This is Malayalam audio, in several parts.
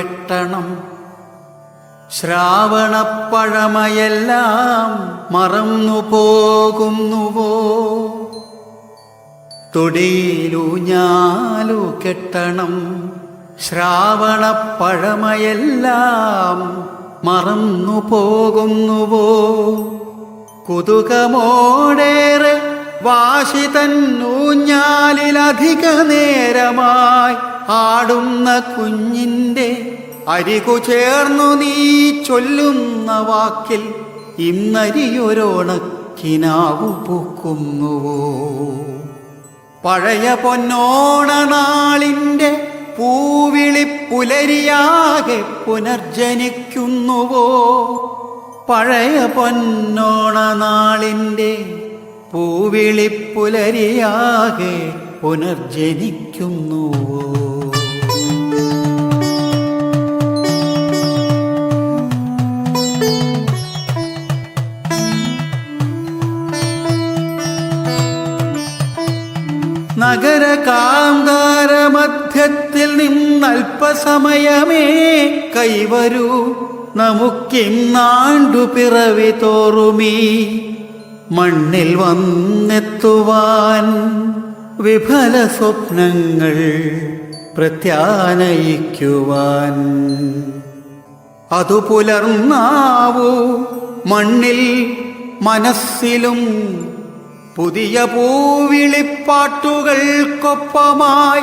കെട്ടണം. ശ്രാവണപ്പഴമയെല്ലാം മറന്നു പോകുന്നുവോ തൊടിയിലൂഞ്ഞാലു കെട്ടണം. ശ്രാവണപ്പഴമയെല്ലാം മറന്നു പോകുന്നുവോ കുതുകമോടേറെ വാശി തന്നൂഞ്ഞാലിലധിക നേരമായി ആടുന്ന കുഞ്ഞിന്റെ അരികു ചേർന്നു നീ ചൊല്ലുന്ന വാക്കിൽ ഇന്നരിയൊരോണക്കിനാവു പൂക്കുന്നുവോ പഴയ പൊന്നോണനാളിന്റെ പൂവിളി പുലരിയാകെ പുനർജനിക്കുന്നുവോ? പഴയ പൊന്നോണനാളിന്റെ പൂവിളി പുനർജനിക്കുന്നു. നഗര കാന്താര മധ്യത്തിൽ നിന്നൽപ്പസമയമേ കൈവരൂ. നമുക്കിന്നാണ്ടു പിറവി തോറുമീ. മണ്ണിൽ വന്നെത്തുവാൻ വിഫല സ്വപ്നങ്ങൾ പ്രത്യാനയിക്കുവാൻ. അതു പുലർന്നാവൂ മണ്ണിൽ മനസ്സിലും പുതിയ പൂവിളിപ്പാട്ടുകൾക്കൊപ്പമായി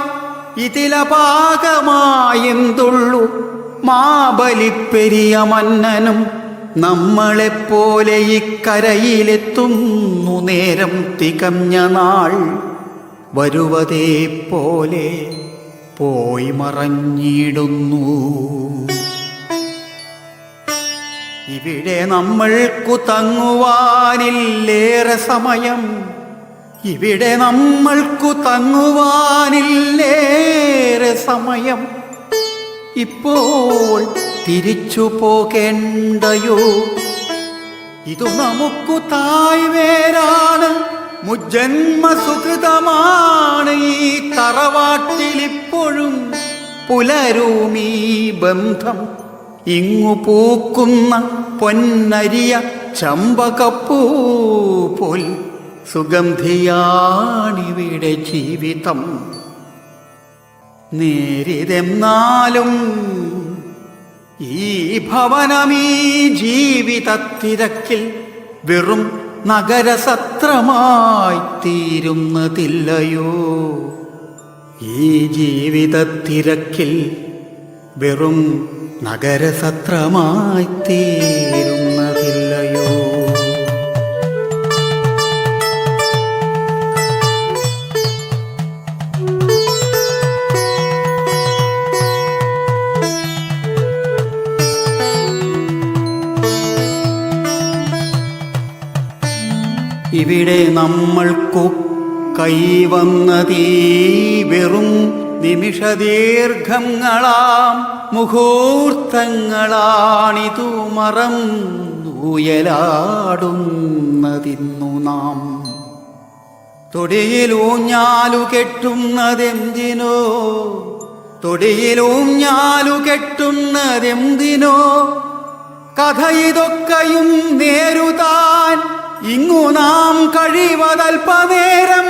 ഇതിലപാകമായെന്തുള്ളു മാബലിപ്പെരിയ മന്നനും നമ്മളെപ്പോലെ ഇക്കരയിലെത്തുന്നു നേരം തികഞ്ഞ നാൾ. വരുവതേ പോലെ പോയി മറഞ്ഞിടുന്നു. ഇവിടെ നമ്മൾക്കു തങ്ങുവാനില്ലേറെ സമയം. ഇവിടെ നമ്മൾക്കു തങ്ങുവാനില്ലേറെ സമയം. ഇപ്പോൾ തിരിച്ചു പോകേണ്ടയോ? ഇതു നമുക്കു തായ്വേരാണ് മുജന്മ സുഹൃതമാണ് ഈ തറവാട്ടിലിപ്പോഴും. പുലരൂമീ ബന്ധം ഇങ്ങു പൂക്കുന്ന പൊന്നരിയ ചമ്പകപ്പൂ പോൽ സുഗന്ധിയാണിവിടെ ജീവിതം. നേരിതെന്നാലും ഈ ഭവനമീ ജീവിതത്തിരക്കിൽ വെറും നഗരസത്രമായി തീരുന്നതില്ലയോ? ഈ ജീവിതത്തിരക്കിൽ വെറും നഗരസത്രമായി തീരുന്നതില്ലയോ ഇവിടെ നമ്മൾക്കു കൈവന്നതീ വെറും നിമിഷദീർഘങ്ങളാം മുഹൂർത്തങ്ങളാണിതു മറന്നുയലാടുന്നതിന്നു നാം. തൊടിയിലൂഞ്ഞാലു കെട്ടുന്നതെന്തിനോ തൊടിയിലൂഞ്ഞാലു കെട്ടുന്നതെന്തിനോ കഥ ഇതൊക്കെയും നേരുതാൻ ഇങ്ങു നാം കഴിവതൽപനേരം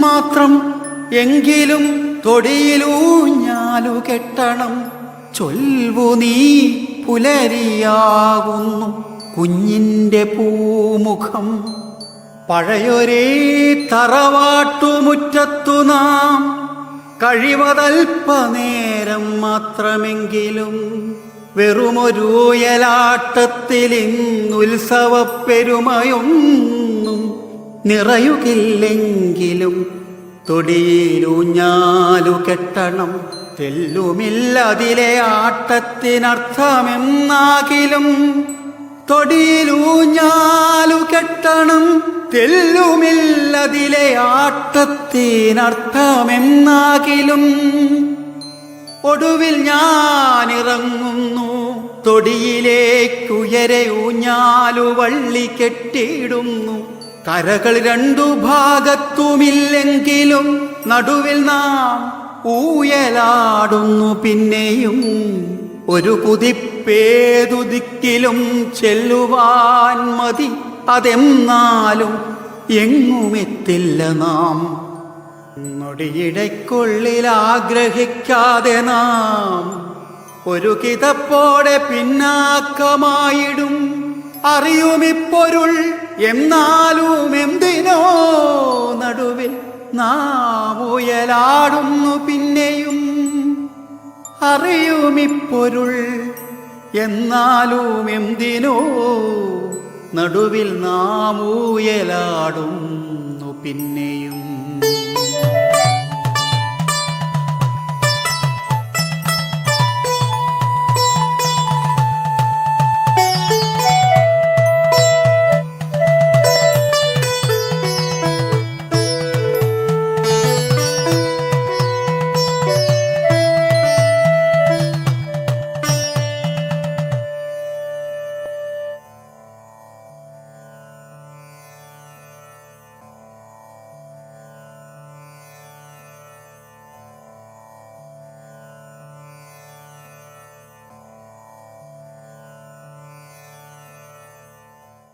മാത്രം എങ്കിലും തൊടിയിലൂഞ്ഞാലു കെട്ടണം. ചൊൽവു നീ പുലരിയാകുന്നു കുഞ്ഞിന്റെ പൂമുഖം. പഴയൊരേ തറവാട്ടുമുറ്റത്തു നാം കഴിവതൽപ്പനേരം മാത്രമെങ്കിലും വെറുമൊരൂയലാട്ടത്തിൽ ഇന്നുത്സവ പെരുമയൊന്നും നിറയുകില്ലെങ്കിലും തൊടിയിലൂഞ്ഞാലു കെട്ടണം. തെല്ലുമില്ലതിലെ ആട്ടത്തിനർത്ഥമെന്നാകിലും തൊടിയിലൂഞ്ഞാലു കെട്ടണം. തെല്ലുമില്ലതിലെ ആട്ടത്തിനർത്ഥമെന്നാകിലും ഒടുവിൽ ഞാൻ ഇറങ്ങുന്നു തൊടിയിലേക്കുയരെ ഊഞ്ഞാലു വള്ളി കെട്ടിയിടുന്നു. കരകൾ രണ്ടു ഭാഗത്തുമില്ലെങ്കിലും നടുവിൽ നാം ഊയലാടുന്നു പിന്നെയും. ഒരു കുതിപ്പേതു ദിക്കിലും ചെല്ലുവാൻ മതി. അതെന്നാലും എങ്ങുമെത്തില്ല നാം. നൊടിയിടയ്ക്കുള്ളിൽ ആഗ്രഹിക്കാതെ നാം ഒരു കിതപ്പോടെ പിന്നാക്കമായിടും. അറിയുമിപ്പൊരുൾ എന്നാലും എന്തിനോ നടുവിൽ നാം ഉയലാടുന്നു പിന്നെയും. അറിയുമിപ്പൊരുൾ എന്നാലും എന്തിനോ നടുവിൽ നാം ഊയലാടുന്നു പിന്നെയും.